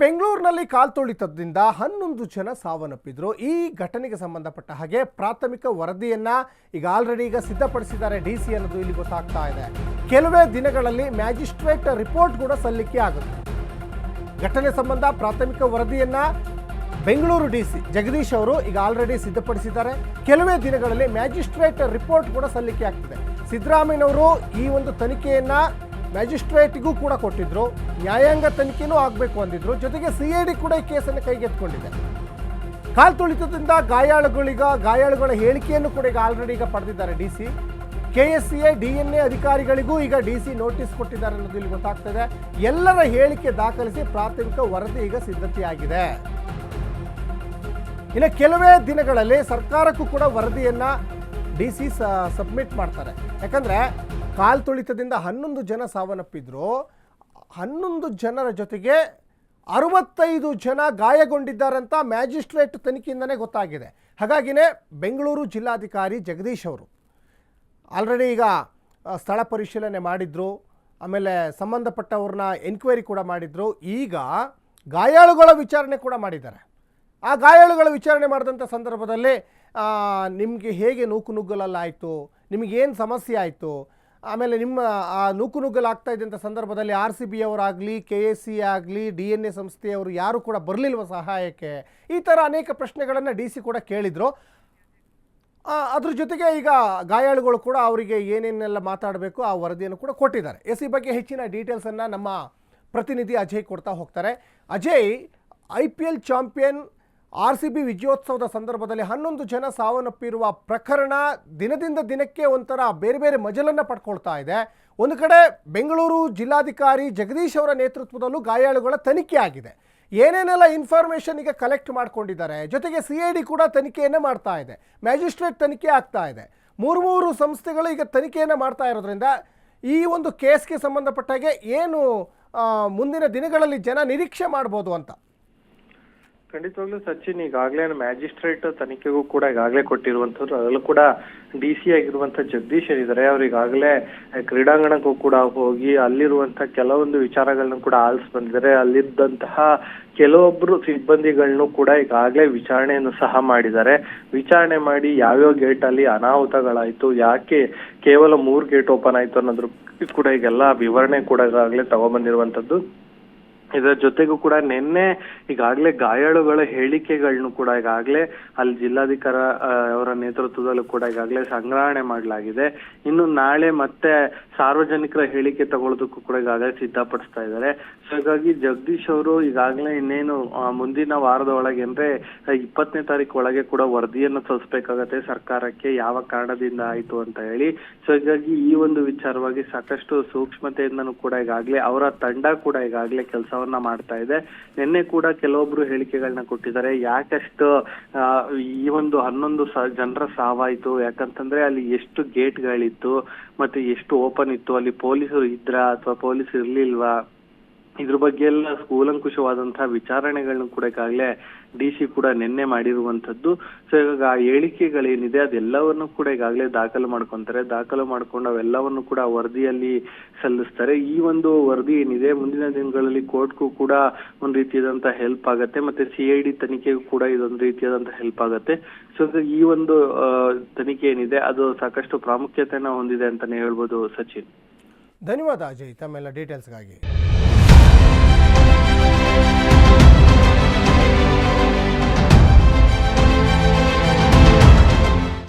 ಬೆಂಗಳೂರಿನಲ್ಲಿ ಕಾಲ್ತುಳಿತದಿಂದ ಹನ್ನೊಂದು ಜನ ಸಾವನ್ನಪ್ಪಿದ್ರು. ಈ ಘಟನೆಗೆ ಸಂಬಂಧಪಟ್ಟ ಹಾಗೆ ಪ್ರಾಥಮಿಕ ವರದಿಯನ್ನ ಈಗ ಆಲ್ರೆಡಿ ಈಗ ಸಿದ್ಧಪಡಿಸಿದ್ದಾರೆ ಡಿ ಸಿ ಅನ್ನೋದು ಇಲ್ಲಿ ಗೊತ್ತಾಗ್ತಾ ಇದೆ. ಕೆಲವೇ ದಿನಗಳಲ್ಲಿ ಮ್ಯಾಜಿಸ್ಟ್ರೇಟ್ ರಿಪೋರ್ಟ್ ಕೂಡ ಸಲ್ಲಿಕೆ ಆಗುತ್ತೆ. ಘಟನೆ ಸಂಬಂಧ ಪ್ರಾಥಮಿಕ ವರದಿಯನ್ನ ಬೆಂಗಳೂರು ಡಿ ಸಿ ಜಗದೀಶ್ ಅವರು ಈಗ ಆಲ್ರೆಡಿ ಸಿದ್ಧಪಡಿಸಿದ್ದಾರೆ. ಕೆಲವೇ ದಿನಗಳಲ್ಲಿ ಮ್ಯಾಜಿಸ್ಟ್ರೇಟ್ ರಿಪೋರ್ಟ್ ಕೂಡ ಸಲ್ಲಿಕೆ ಆಗ್ತದೆ. ಸಿದ್ದರಾಮಯ್ಯನವರು ಈ ಒಂದು ತನಿಖೆಯನ್ನ ಮ್ಯಾಜಿಸ್ಟ್ರೇಟ್ಗೂ ಕೂಡ ಕೊಟ್ಟಿದ್ರು, ನ್ಯಾಯಾಂಗ ತನಿಖೆನೂ ಆಗಬೇಕು ಅಂದಿದ್ರು, ಜೊತೆಗೆ ಸಿ ಐ ಡಿ ಕೂಡ ಈ ಕೇಸನ್ನು ಕೈಗೆತ್ತಿಕೊಂಡಿದೆ. ಕಾಲ್ತುಳಿತದಿಂದ ಗಾಯಾಳುಗಳಿಗ, ಗಾಯಾಳುಗಳ ಹೇಳಿಕೆಯನ್ನು ಕೂಡ ಈಗ ಆಲ್ರೆಡಿ ಈಗ ಪಡೆದಿದ್ದಾರೆ D C. K S C A, D N A ಅಧಿಕಾರಿಗಳಿಗೂ ಈಗ ಡಿ ಸಿ ನೋಟಿಸ್ ಕೊಟ್ಟಿದ್ದಾರೆ ಅನ್ನೋದು ಇಲ್ಲಿ ಗೊತ್ತಾಗ್ತದೆ. ಎಲ್ಲರ ಹೇಳಿಕೆ ದಾಖಲಿಸಿ ಪ್ರಾಥಮಿಕ ವರದಿ ಈಗ ಸಿದ್ಧತೆಯಾಗಿದೆ. ಇನ್ನು ಕೆಲವೇ ದಿನಗಳಲ್ಲಿ ಸರ್ಕಾರಕ್ಕೂ ಕೂಡ ವರದಿಯನ್ನ ಡಿ ಸಿ ಸಬ್ಮಿಟ್ ಮಾಡ್ತಾರೆ. ಯಾಕಂದರೆ ಕಾಲ್ ತುಳಿತದಿಂದ ಹನ್ನೊಂದು ಜನ ಸಾವನ್ನಪ್ಪಿದ್ರು. ಹನ್ನೊಂದು ಜನರ ಜೊತೆಗೆ ಅರವತ್ತೈದು ಜನ ಗಾಯಗೊಂಡಿದ್ದಾರಂತ ಮ್ಯಾಜಿಸ್ಟ್ರೇಟ್ ತನಿಖೆಯಿಂದನೇ ಗೊತ್ತಾಗಿದೆ. ಹಾಗಾಗಿನೇ ಬೆಂಗಳೂರು ಜಿಲ್ಲಾಧಿಕಾರಿ ಜಗದೀಶ್ ಅವರು ಆಲ್ರೆಡಿ ಈಗ ಸ್ಥಳ ಪರಿಶೀಲನೆ ಮಾಡಿದ್ರು. ಆಮೇಲೆ ಸಂಬಂಧಪಟ್ಟವ್ರನ್ನ ಎನ್ಕ್ವೈರಿ ಕೂಡ ಮಾಡಿದ್ರು. ಈಗ ಗಾಯಾಳುಗಳ ವಿಚಾರಣೆ ಕೂಡ ಮಾಡಿದ್ದಾರೆ. ಆ ಗಾಯಾಳುಗಳ ವಿಚಾರಣೆ ಮಾಡಿದಂಥ ಸಂದರ್ಭದಲ್ಲಿ ನಿಮಗೆ ಹೇಗೆ ನೂಕು ನುಗ್ಗಲಲ್ಲಾಯಿತು? ನಿಮಗೇನು ಸಮಸ್ಯೆ ಆಯಿತು? ಆಮೇಲೆ ನಿಮ್ಮ, ಆ, ನೂಕು ನುಗ್ಗಲಾಗ್ತಾ ಇದ್ದಂಥ ಸಂದರ್ಭದಲ್ಲಿ ಆರ್ ಸಿ ಬಿ ಅವರಾಗಲಿ, ಕೆ ಎ ಸಿ ಆಗಲಿ, ಡಿ ಎನ್ ಎ ಸಂಸ್ಥೆಯವರು ಯಾರೂ ಕೂಡ ಬರಲಿಲ್ವ ಸಹಾಯಕ್ಕೆ? ಈ ಥರ ಅನೇಕ ಪ್ರಶ್ನೆಗಳನ್ನು ಡಿ ಸಿ ಕೂಡ ಕೇಳಿದರು. ಅದ್ರ ಜೊತೆಗೆ ಈಗ ಗಾಯಾಳುಗಳು ಕೂಡ ಅವರಿಗೆ ಏನೇನೆಲ್ಲ ಮಾತಾಡಬೇಕು ಆ ವರದಿಯನ್ನು ಕೂಡ ಕೊಟ್ಟಿದ್ದಾರೆ. ಎಸ್ ಸಿ ಬಗ್ಗೆ ಹೆಚ್ಚಿನ ಡೀಟೇಲ್ಸನ್ನು ನಮ್ಮ ಪ್ರತಿನಿಧಿ ಅಜಯ್ ಕೊಡ್ತಾ ಹೋಗ್ತಾರೆ. Ajay, I P L champion R C B ವಿಜಯೋತ್ಸವದ ಸಂದರ್ಭದಲ್ಲಿ ಹನ್ನೊಂದು ಜನ ಸಾವನ್ನಪ್ಪಿರುವ ಪ್ರಕರಣ ದಿನದಿಂದ ದಿನಕ್ಕೆ ಒಂಥರ ಬೇರೆ ಬೇರೆ ಮಜಲನ್ನು ಪಡ್ಕೊಳ್ತಾ ಇದೆ. ಒಂದು ಕಡೆ ಬೆಂಗಳೂರು ಜಿಲ್ಲಾಧಿಕಾರಿ ಜಗದೀಶ್ ಅವರ ನೇತೃತ್ವದಲ್ಲೂ ಗಾಯಾಳುಗಳ ತನಿಖೆ ಆಗಿದೆ. ಏನೇನೆಲ್ಲ ಇನ್ಫಾರ್ಮೇಷನ್ ಈಗ ಕಲೆಕ್ಟ್ ಮಾಡ್ಕೊಂಡಿದ್ದಾರೆ? ಜೊತೆಗೆ ಸಿ ಐ ಡಿ ಕೂಡ ತನಿಖೆಯನ್ನು ಮಾಡ್ತಾ ಇದೆ. ಮ್ಯಾಜಿಸ್ಟ್ರೇಟ್ ತನಿಖೆ ಆಗ್ತಾ ಇದೆ. ಮೂರು ಮೂರು ಸಂಸ್ಥೆಗಳು ಈಗ ತನಿಖೆಯನ್ನು ಮಾಡ್ತಾ ಇರೋದ್ರಿಂದ ಈ ಒಂದು ಕೇಸ್ಗೆ ಸಂಬಂಧಪಟ್ಟಾಗೆ ಏನು ಮುಂದಿನ ದಿನಗಳಲ್ಲಿ ಜನ ನಿರೀಕ್ಷೆ ಮಾಡ್ಬೋದು ಅಂತ. ಖಂಡಿತವಾಗ್ಲೂ ಸಚಿನ್ ಈಗಾಗಲೇ ಮ್ಯಾಜಿಸ್ಟ್ರೇಟ್ ತನಿಖೆಗೂ ಕೂಡ ಈಗಾಗಲೇ ಕೊಟ್ಟಿರುವಂತವ್ರು ಅದರಲ್ಲೂ ಕೂಡ ಡಿ ಸಿ ಆಗಿರುವಂತ ಜಗದೀಶ್ ಏನಿದ್ದಾರೆ, ಅವ್ರು ಈಗಾಗಲೇ ಕ್ರೀಡಾಂಗಣಕ್ಕೂ ಕೂಡ ಹೋಗಿ ಅಲ್ಲಿರುವಂತ ಕೆಲವೊಂದು ವಿಚಾರಗಳನ್ನ ಕೂಡ ಆಲಿಸ್ ಬಂದಿದ್ದಾರೆ. ಅಲ್ಲಿದ್ದಂತಹ ಕೆಲವೊಬ್ರು ಸಿಬ್ಬಂದಿಗಳನ್ನು ಕೂಡ ಈಗಾಗಲೇ ವಿಚಾರಣೆಯನ್ನು ಸಹ ಮಾಡಿದ್ದಾರೆ. ವಿಚಾರಣೆ ಮಾಡಿ ಯಾವ್ಯಾವ ಗೇಟ್ ಅಲ್ಲಿ ಅನಾಹುತಗಳಾಯ್ತು, ಯಾಕೆ ಕೇವಲ ಮೂರು ಗೇಟ್ ಓಪನ್ ಆಯ್ತು ಅನ್ನೋದ್ರ ಕೂಡ ಈಗೆಲ್ಲ ವಿವರಣೆ ಕೂಡ ಈಗಾಗಲೇ ತಗೊಬಂದಿರುವಂತದ್ದು ಇದರ ಜೊತೆಗೂ ಕೂಡ ನಿನ್ನೆ ಈಗಾಗಲೇ ಗಾಯಾಳುಗಳ ಹೇಳಿಕೆಗಳನ್ನು ಕೂಡ ಈಗಾಗಲೇ ಅಲ್ಲಿ ಜಿಲ್ಲಾಧಿಕಾರ ಅವರ ನೇತೃತ್ವದಲ್ಲೂ ಕೂಡ ಈಗಾಗಲೇ ಸಂಗ್ರಹಣೆ ಮಾಡಲಾಗಿದೆ. ಇನ್ನು ನಾಳೆ ಮತ್ತೆ ಸಾರ್ವಜನಿಕರ ಹೇಳಿಕೆ ತಗೊಳ್ಳೋದಕ್ಕೂ ಕೂಡ ಈಗಾಗಲೇ ಸಿದ್ಧಪಡಿಸ್ತಾ ಇದ್ದಾರೆ. ಸೊ ಹಾಗಾಗಿ ಜಗದೀಶ್ ಅವರು ಈಗಾಗಲೇ ಇನ್ನೇನು ಮುಂದಿನ ವಾರದ ಒಳಗೆ ಅಂದ್ರೆ ಇಪ್ಪತ್ತನೇ ತಾರೀಕು ಒಳಗೆ ಕೂಡ ವರದಿಯನ್ನು ಸಲ್ಲಿಸಬೇಕಾಗತ್ತೆ ಸರ್ಕಾರಕ್ಕೆ, ಯಾವ ಕಾರಣದಿಂದ ಆಯಿತು ಅಂತ ಹೇಳಿ. ಸೊ ಹೀಗಾಗಿ ಈ ಒಂದು ವಿಚಾರವಾಗಿ ಸಾಕಷ್ಟು ಸೂಕ್ಷ್ಮತೆಯಿಂದನೂ ಕೂಡ ಈಗಾಗಲೇ ಅವರ ತಂಡ ಕೂಡ ಈಗಾಗಲೇ ಕೆಲಸವನ್ನ ಮಾಡ್ತಾ ಇದೆ. ನಿನ್ನೆ ಕೂಡ ಕೆಲವೊಬ್ರು ಹೇಳಿಕೆಗಳನ್ನ ಕೊಟ್ಟಿದ್ದಾರೆ. ಯಾಕಷ್ಟು ಈ ಒಂದು ಹನ್ನೊಂದು ಜನರ ಸಾವಾಯ್ತು. ಯಾಕಂತಂದ್ರೆ ಅಲ್ಲಿ ಎಷ್ಟು ಗೇಟ್ಗಳಿತ್ತು, ಮತ್ತೆ ಎಷ್ಟು ಓಪನ್ ಇತ್ತು, ಅಲ್ಲಿ ಪೊಲೀಸರು ಇದ್ರ, ಅಥವಾ ಪೊಲೀಸ್ ಇರ್ಲಿಲ್ವಾ? ಇದ್ರ ಬಗ್ಗೆ ಎಲ್ಲ ಕೂಲಂಕುಷವಾದಂತಹ ವಿಚಾರಣೆಗಳನ್ನು ಕೂಡ ಈಗಾಗಲೇ ಡಿ ಸಿ ಕೂಡ ನಿನ್ನೆ ಮಾಡಿರುವಂತದ್ದು ಸೊ ಇವಾಗ ಆ ಹೇಳಿಕೆಗಳೇನಿದೆ, ಅದೆಲ್ಲವನ್ನು ಕೂಡ ಈಗಾಗಲೇ ದಾಖಲು ಮಾಡ್ಕೊಂತಾರೆ. ದಾಖಲು ಮಾಡ್ಕೊಂಡು ಅವೆಲ್ಲವನ್ನು ಕೂಡ ವರದಿಯಲ್ಲಿ ಸಲ್ಲಿಸ್ತಾರೆ. ಈ ಒಂದು ವರದಿ ಏನಿದೆ, ಮುಂದಿನ ದಿನಗಳಲ್ಲಿ ಕೋರ್ಟ್ಗೂ ಕೂಡ ಒಂದ್ ರೀತಿಯಾದಂತಹ ಹೆಲ್ಪ್ ಆಗತ್ತೆ, ಮತ್ತೆ ಡಿ ತನಿಖೆಗೂ ಕೂಡ ಇದೊಂದು ರೀತಿಯಾದಂತಹ ಹೆಲ್ಪ್ ಆಗತ್ತೆ. ಸೊ ಈ ಒಂದು ತನಿಖೆ ಏನಿದೆ, ಅದು ಸಾಕಷ್ಟು ಪ್ರಾಮುಖ್ಯತೆಯನ್ನ ಹೊಂದಿದೆ ಅಂತಾನೆ ಹೇಳ್ಬೋದು ಸಚಿನ್. ಧನ್ಯವಾದ ಅಜಯ್, ತಮ್ಮೆಲ್ಲ ಡೀಟೇಲ್ಸ್ಗಾಗಿ